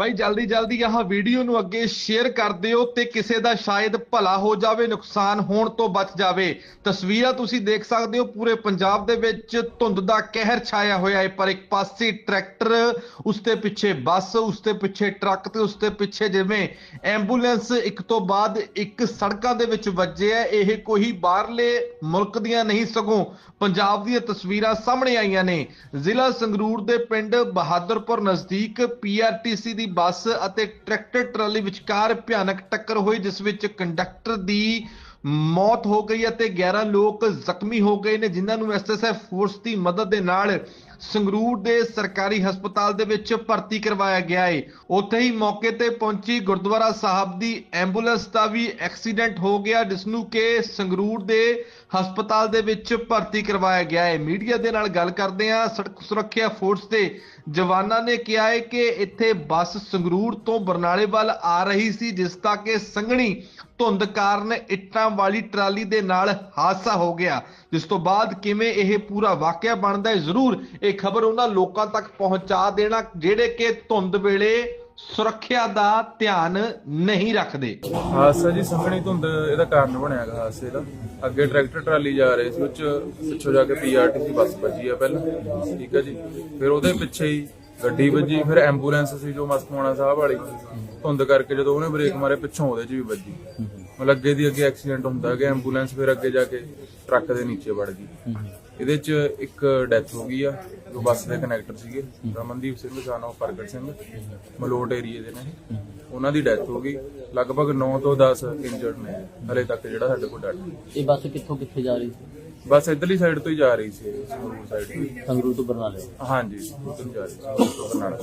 ਬਾਈ ਜਲਦੀ ਜਲਦੀ ਆਹ ਵੀਡੀਓ ਨੂੰ ਅੱਗੇ ਸ਼ੇਅਰ ਕਰ ਦਿਓ ਤੇ ਕਿਸੇ ਦਾ ਸ਼ਾਇਦ ਭਲਾ ਹੋ ਜਾਵੇ, ਨੁਕਸਾਨ ਹੋਣ ਤੋਂ ਬਚ ਜਾਵੇ। ਤਸਵੀਰਾਂ ਤੁਸੀਂ ਦੇਖ ਸਕਦੇ ਹੋ, ਪੂਰੇ ਪੰਜਾਬ ਦੇ ਵਿੱਚ ਧੁੰਦ ਦਾ ਕਹਿਰ ਛਾਇਆ ਹੋਇਆ ਹੈ, ਪਰ ਇੱਕ ਪਾਸੇ ਟਰੈਕਟਰ, ਉਸ ਦੇ ਪਿੱਛੇ ਬੱਸ, ਉਸ ਦੇ ਪਿੱਛੇ ਟਰੱਕ ਤੇ ਉਸ ਦੇ ਪਿੱਛੇ ਜਿਵੇਂ ਐਂਬੂਲੈਂਸ ਇੱਕ ਤੋਂ ਬਾਅਦ ਇੱਕ ਸੜਕਾਂ ਦੇ ਵਿੱਚ ਵੱਜੇ ਹੈ ਇਹ ਕੋਈ ਬਾਹਰਲੇ ਮੁਲਕ ਦੀਆਂ ਨਹੀਂ, ਸਗੋਂ ਪੰਜਾਬ ਦੀਆਂ ਤਸਵੀਰਾਂ ਸਾਹਮਣੇ ਆਈਆਂ ਨੇ। ਜ਼ਿਲ੍ਹਾ ਸੰਗਰੂਰ ਦੇ ਪਿੰਡ ਬਹਾਦਰਪੁਰ ਨਜ਼ਦੀਕ ਪੀਆਰਟੀਸੀ ਦੀ ਬੱਸ ਅਤੇ ਟਰੈਕਟਰ ਟਰਾਲੀ ਵਿਚਕਾਰ ਭਿਆਨਕ ਟੱਕਰ ਹੋਈ, ਜਿਸ ਵਿੱਚ ਕੰਡਕਟਰ ਦੀ ਮੌਤ ਹੋ ਗਈ ਅਤੇ 11 ਲੋਕ ਜ਼ਖਮੀ ਹੋ ਗਏ ਨੇ, ਜਿਨ੍ਹਾਂ ਨੂੰ ਐਸਐਸਐਫ ਫੋਰਸ ਦੀ ਮਦਦ ਦੇ ਨਾਲ ਸੰਗਰੂਰ ਦੇ ਸਰਕਾਰੀ ਹਸਪਤਾਲ ਦੇ ਵਿੱਚ ਭਰਤੀ ਕਰਵਾਇਆ ਗਿਆ ਹੈ ਉੱਥੇ ਹੀ ਮੌਕੇ ਤੇ ਪਹੁੰਚੀ ਗੁਰਦੁਆਰਾ ਸਾਹਿਬ ਦੀ ਐਂਬੂਲੈਂਸ ਦਾ ਵੀ ਐਕਸੀਡੈਂਟ ਹੋ ਗਿਆ, ਜਿਸ ਨੂੰ ਕਿ ਸੰਗਰੂਰ ਦੇ ਹਸਪਤਾਲ ਦੇ ਵਿੱਚ ਭਰਤੀ ਕਰਵਾਇਆ ਗਿਆ ਹੈ ਮੀਡੀਆ ਦੇ ਨਾਲ ਗੱਲ ਕਰਦੇ ਹਾਂ, ਸੜਕ ਸੁਰੱਖਿਆ ਫੋਰਸ ਦੇ ਜਵਾਨਾਂ ਨੇ ਕਿਹਾ ਹੈ ਕਿ ਇੱਥੇ ਬੱਸ ਸੰਗਰੂਰ ਤੋਂ ਬਰਨਾਲੇ ਵੱਲ ਆ ਰਹੀ ਸੀ, ਜਿਸ ਦਾ ਕਿ ਸੰਘਣੀ ਧੁੰਦ ਕਾਰਨ ਇੱਟਾਂ ਵਾਲੀ ਟਰਾਲੀ ਦੇ ਨਾਲ ਹਾਦਸਾ ਹੋ ਗਿਆ, ਜਿਸ ਤੋਂ ਬਾਅਦ ਕਿਵੇਂ ਇਹ ਪੂਰਾ ਵਾਕਿਆ ਬਣਦਾ ਹੈ, ਜ਼ਰੂਰ ਇਹ ਖਬਰ ਉਹਨਾਂ ਲੋਕਾਂ ਤੱਕ ਪਹੁੰਚਾ ਦੇਣਾ, ਜਿਹੜੇ ਕਿ ਧੁੰਦ ਵੇਲੇ ਸੁਰੱਖਿਆ ਦਾ ਧਿਆਨ ਨਹੀਂ ਰੱਖਦੇ। ਹਾਦਸਾ ਜੀ, ਸੰਘਣੀ ਧੁੰਦ ਇਹਦਾ ਕਾਰਨ ਬਣਿਆ ਗਾ ਹਾਦਸੇ ਦਾ। ਅੱਗੇ ਟਰੈਕਟਰ ਟਰਾਲੀ ਜਾ ਰਹੇ ਸੀ, ਉਹ ਪਿੱਛੋਂ ਜਾ ਕੇ ਪੀਆਰਟੀਸੀ ਬੱਸ ਵੱਜੀ ਆ ਪਹਿਲਾਂ। ਠੀਕ ਹੈ ਜੀ। ਫਿਰ ਉਹਦੇ ਪਿੱਛੇ ਹੀ ਗੱਡੀ ਵੱਜੀ, ਫਿਰ ਐਂਬੂਲੈਂਸ ਸੀ ਜੋ ਮਸਤਮਾਣਾ ਸਾਹਿਬ ਵਾਲੀ। ਧੁੰਦ ਕਰਕੇ ਜਦੋਂ ਉਹਨੇ ਬ੍ਰੇਕ ਮਾਰੇ, ਪਿੱਛੋਂ ਉਹਦੇ 'ਚ ਵੀ ਵੱਜੀ। ਮਤਲਬ ਅੱਗੇ ਦੀ ਅੱਗੇ ਐਕਸੀਡੈਂਟ ਹੁੰਦਾ ਗਿਆ ਐਂਬੂਲੈਂਸ ਫਿਰ ਅੱਗੇ ਜਾ ਕੇ ਟਰੱਕ ਦੇ ਨੀਚੇ ਵੜ ਗਈ। ਇਹਦੇ 'ਚ ਇੱਕ ਡੈਥ ਹੋ ਗਈ ਆ, ਜੋ ਬੱਸ ਦੇ ਕਨੈਕਟਰ ਸੀਗੇ। ਰਮਨਦੀਪ ਸਿੰਘ ਸਾਨੋ ਪ੍ਰਗਟ ਸਿੰਘ, ਮਲੋਟ ਏਰੀਏ ਦੇ ਨੇ। ਉਹਨਾਂ ਦੀ ਡੈਥ ਹੋ ਗਈ। ਲਗਭਗ 9 ਤੋਂ 10 ਇੰਜਰਡ ਨੇ। ਹਲੇ ਤੱਕ ਜਿਹੜਾ ਸਾਡੇ ਕੋਲ ਡਾਟਾ ਇਹ ਬੱਸ ਕਿੱਥੋਂ ਕਿੱਥੇ ਜਾ ਰਹੀ ਸੀ? ਬਸ ਇਧਰਲੀ ਸਾਈਡ ਤੋਂ ਹੀ ਜਾ ਰਹੀ ਸੀ ਸੰਗਰੂਰ ਸਾਈਡ ਤੋਂ ਸੰਗਰੂਰ ਤੋਂ ਬਰਨਾਲੇ। ਹਾਂਜੀ ਉਧਰ ਜਾ ਰਹੀ ਸੀ ਬਰਨਾਲਾ।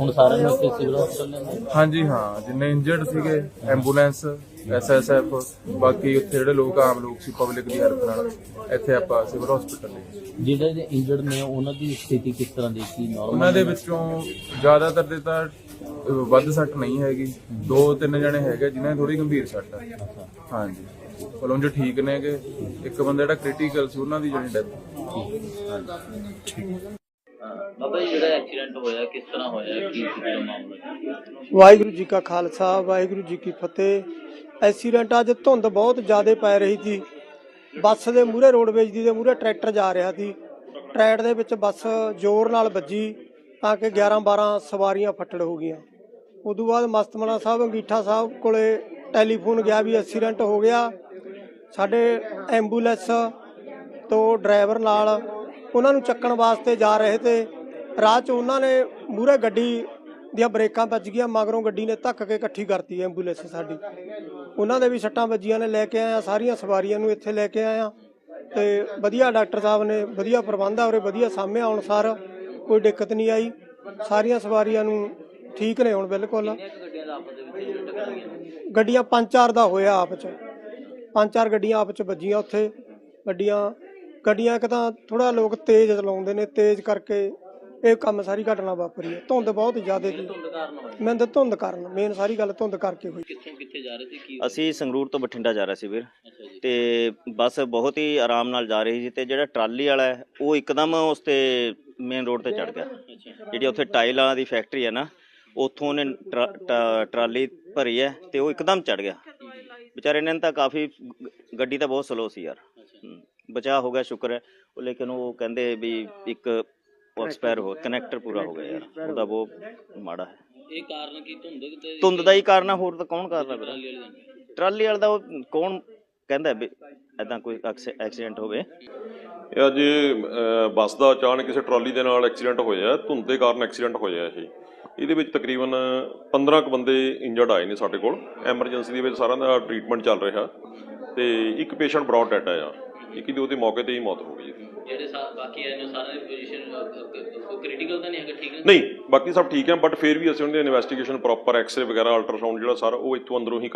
ਹੁਣ ਸਾਰਿਆਂ ਨੂੰ ਇੱਥੇ ਸਿਵਲ ਹਸਪਤਾਲ ਲੈਂਦੇ ਹਾਂਜੀ ਹਾਂ ਜਿੰਨੇ ਇੰਜਰਡ ਸੀਗੇ ਐਂਬੂਲੈਂਸ ਐਸਐਸਐਫ ਬਾਕੀ ਉੱਥੇ ਜਿਹੜੇ ਲੋਕ ਆਮ ਲੋਕ ਸੀ ਪਬਲਿਕ ਦੀ ਹੈਲਪ ਨਾਲ ਇੱਥੇ ਆਪਾਂ ਸਿਵਲ ਹਸਪੀਟਲ ਲਈ ਜਿਹੜੇ ਇੰਜਰਡ ਨੇ ਉਹਨਾਂ ਦੀ ਸਥਿਤੀ ਕਿਸ ਤਰ੍ਹਾਂ ਦੀ ਕੀ ਨਾਰਮਲ ਉਹਨਾਂ ਦੇ ਵਿੱਚੋਂ ਜ਼ਿਆਦਾਤਰ ਦੇ ਤਾਂ ਵੱਧ ਸੱਟ ਨਹੀਂ ਹੈਗੀ। ਦੋ ਤਿੰਨ ਜਣੇ ਹੈਗੇ ਜਿਨ੍ਹਾਂ ਦੀ ਥੋੜੀ ਗੰਭੀਰ ਸੱਟ ਹੈ ਹਾਂਜੀ। ਚਲੋ ਜੋ ਠੀਕ ਨੇਗੇ ਇੱਕ ਬੰਦਾ ਜਿਹੜਾ ਕ੍ਰਿਟੀਕਲ ਸੀ ਉਹਨਾਂ ਦੀ ਜਿਹੜੀ ਡੈਥ ਬਾਬਾ ਜੀ ਜਿਹੜਾ ਐਕਸੀਡੈਂਟ ਹੋਇਆ ਕਿਸ ਤਰ੍ਹਾਂ ਹੋਇਆ? ਕੀ ਸੀ ਜਿਹੜਾ ਮਾਮਲਾ? ਵਾਹਿਗੁਰੂ ਜੀ ਕਾ ਖਾਲਸਾ ਵਾਹਿਗੁਰੂ ਜੀ ਕੀ ਫਤਿਹ। ਐਕਸੀਡੈਂਟ ਅੱਜ ਧੁੰਦ ਬਹੁਤ ਜ਼ਿਆਦਾ ਪੈ ਰਹੀ ਸੀ। ਬੱਸ ਦੇ ਮੂਹਰੇ ਰੋਡਵੇਜ ਦੀ ਦੇ ਮੂਹਰੇ ਟਰੈਕਟਰ ਜਾ ਰਿਹਾ ਸੀ। ਟਰੈਕ ਦੇ ਵਿੱਚ ਬੱਸ ਜ਼ੋਰ ਨਾਲ ਵੱਜੀ ਤਾਂ ਕਿ 11 12 ਸਵਾਰੀਆਂ ਫੱਟੜ ਹੋ ਗਈਆਂ। ਉਦੋਂ ਬਾਅਦ ਮਸਤਮਣਾ ਸਾਹਿਬ ਅੰਗੀਠਾ ਸਾਹਿਬ ਕੋਲੇ ਟੈਲੀਫੋਨ ਗਿਆ ਵੀ ਐਕਸੀਡੈਂਟ ਹੋ ਗਿਆ। ਸਾਡੇ ਐਂਬੂਲੈਂਸ ਤੋਂ ਡਰਾਈਵਰ ਨਾਲ ਉਹਨਾਂ ਨੂੰ ਚੱਕਣ ਵਾਸਤੇ ਜਾ ਰਹੇ ਤੇ ਰਾਹ 'ਚ ਉਹਨਾਂ ਨੇ ਮੂਹਰੇ ਗੱਡੀ ਦੀਆਂ ਬ੍ਰੇਕਾਂ ਵੱਜ ਗਈਆਂ, ਮਗਰੋਂ ਗੱਡੀ ਨੇ ਧੱਕ ਕੇ ਇਕੱਠੀ ਕਰਤੀ ਐਂਬੂਲੈਂਸ ਸਾਡੀ। ਉਹਨਾਂ ਦੇ ਵੀ ਸੱਟਾਂ ਵੱਜੀਆਂ ਨੇ, ਲੈ ਕੇ ਆਇਆ, ਸਾਰੀਆਂ ਸਵਾਰੀਆਂ ਨੂੰ ਇੱਥੇ ਲੈ ਕੇ ਆਇਆ। ਤੇ ਵਧੀਆ ਡਾਕਟਰ ਸਾਹਿਬ ਨੇ ਵਧੀਆ ਪ੍ਰਬੰਧ ਆ ਉਰੇ, ਵਧੀਆ ਸਾਹਮਣੇ ਆਉਣ ਅਨੁਸਾਰ ਕੋਈ ਦਿੱਕਤ ਨਹੀਂ ਆਈ। ਸਾਰੀਆਂ ਸਵਾਰੀਆਂ ਨੂੰ ਠੀਕ ਨੇ ਹੁਣ ਬਿਲਕੁਲ। ਗੱਡੀਆਂ ਦਾ ਗੱਡੀਆਂ ਪੰਜ ਚਾਰ ਦਾ ਹੋਇਆ ਆਪ ਚ। ਪੰਜ ਚਾਰ ਗੱਡੀਆਂ ਆਪ ਚ ਵੱਜੀਆਂ ਉੱਥੇ ਗੱਡੀਆਂ ਗੱਡੀਆਂ ਇੱਕ ਤਾਂ ਥੋੜਾ ਲੋਕ ਤੇਜ਼ ਚਲਾਉਂਦੇ ਨੇ ਤੇਜ਼ ਕਰਕੇ ਇਹ ਕੰਮ ਸਾਰੀ ਘਟਨਾ ਵਾਪਰੀ ਹੈ। ਧੁੰਦ ਬਹੁਤ ਜ਼ਿਆਦਾ ਸੀ। ਮੈਂ ਤਾਂ ਧੁੰਦ ਕਾਰਨ ਮੇਨ ਸਾਰੀ ਗੱਲ ਧੁੰਦ ਕਰਕੇ ਹੋਈ। ਕਿੱਥੋਂ ਕਿੱਥੇ ਜਾ ਰਹੇ ਸੀ? ਕੀ ਅਸੀਂ ਸੰਗਰੂਰ ਤੋਂ ਬਠਿੰਡਾ ਜਾ ਰਹੇ ਸੀ ਵੀਰ। ਤੇ ਬੱਸ ਬਹੁਤ ਹੀ ਆਰਾਮ ਨਾਲ ਜਾ ਰਹੀ ਸੀ ਤੇ ਜਿਹੜਾ ਟਰਾਲੀ ਵਾਲਾ ਹੈ ਉਹ ਇੱਕਦਮ ਉਸ ਤੇ ਮੇਨ ਰੋਡ ਤੇ ਚੜ ਗਿਆ। ਜਿਹੜੀ ਉੱਥੇ ਟਾਈਲ ਵਾਲਾ ਦੀ ਫੈਕਟਰੀ ਹੈ ਨਾ ਉੱਥੋਂ ਉਹਨੇ ਟਰਾ- ਟਾ- ਟਰਾਲੀ ਭਰੀ ਹੈ ਤੇ ਉਹ ਇੱਕਦਮ ਚੜ ਗਿਆ। ਵਿਚਾਰੇ ਨੇ ਤਾਂ ਕਾਫੀ ਗੱਡੀ ਤਾਂ ਬਹੁਤ ਸਲੋ ਸੀ ਯਾਰ। ਬਚਾਅ ਹੋ ਗਿਆ ਸ਼ੁਕਰ ਹੈ। ਉਹ ਲੇਕਿਨ ਉਹ ਕਹਿੰਦੇ ਵੀ ਇੱਕ ਐਕਸਪਾਇਰ ਹੋ ਕਨੈਕਟਰ ਪੂਰਾ ਹੋ ਗਿਆ ਯਾਰ। ਉਹਦਾ ਬਹੁਤ ਮਾੜਾ ਹੈ। ਇਹ ਕਾਰਨ ਕੀ? ਧੁੰਦ ਤੇ ਧੁੰਦ ਦਾ ਹੀ ਕਾਰਨ ਆ ਹੋਰ ਤਾਂ ਕੌਣ ਵੀਰ ਟਰਾਲੀ ਵਾਲੀ ਦਾ? ਟਰਾਲੀ ਵਾਲਾ ਦਾ ਉਹ ਕੌਣ ਕਹਿੰਦਾ ਵੀ ਐਦਾਂ ਕੋਈ ਐਕਸੀਡੈਂਟ ਹੋਵੇ? ਇਹ ਅੱਜ ਬੱਸ ਦਾ ਅਚਾਨਕ ਕਿਸੇ ਟਰਾਲੀ ਦੇ ਨਾਲ ਐਕਸੀਡੈਂਟ ਹੋਇਆ ਧੁੰਦ ਦੇ ਕਾਰਨ ਐਕਸੀਡੈਂਟ ਹੋਇਆ ਇਹ। ਇਹਦੇ ਵਿੱਚ ਤਕਰੀਬਨ 15 ਕੁ ਬੰਦੇ ਇੰਜਰਡ ਆਏ ਨੇ ਸਾਡੇ ਕੋਲ। ਐਮਰਜੈਂਸੀ ਦੇ ਵਿੱਚ ਸਾਰਿਆਂ ਦਾ ਟ੍ਰੀਟਮੈਂਟ ਚੱਲ ਰਿਹਾ ਤੇ ਇੱਕ ਪੇਸ਼ੈਂਟ ਬ੍ਰੌਡ ਡੈਡ ਆਇਆ। ਇੱਕ ਦੀ ਉਹਦੀ ਮੌਕੇ ਤੇ ਹੀ ਮੌਤ ਹੋ ਗਈ। ਜਿਹੜੇ ਸਾ- ਬਾਕੀ ਆਏ ਨੇ ਸਾਰਿਆਂ ਦੀ ਪੋਜੀਸ਼ਨ ਕੋਈ ਕ੍ਰਿਟੀਕਲ ਤਾਂ ਨਹੀਂ ਹੈਗਾ ਠੀਕ ਨੇ? ਨਹੀਂ ਬਾਕੀ ਸਭ ਠੀਕ ਹੈ ਬਟ ਫਿਰ ਵੀ ਅਸੀਂ ਉਹਨਾਂ ਦੀ ਇਨਵੈਸਟੀਗੇਸ਼ਨ ਪ੍ਰੋਪਰ ਐਕਸ-ਰੇ ਵਗੈਰਾ ਅਲਟਰਾਸਾਊਂਡ ਜਿਹੜਾ ਸਾਰਾ ਉਹ ਇੱਥੋਂ ਅੰਦਰੋਂ ਹੀ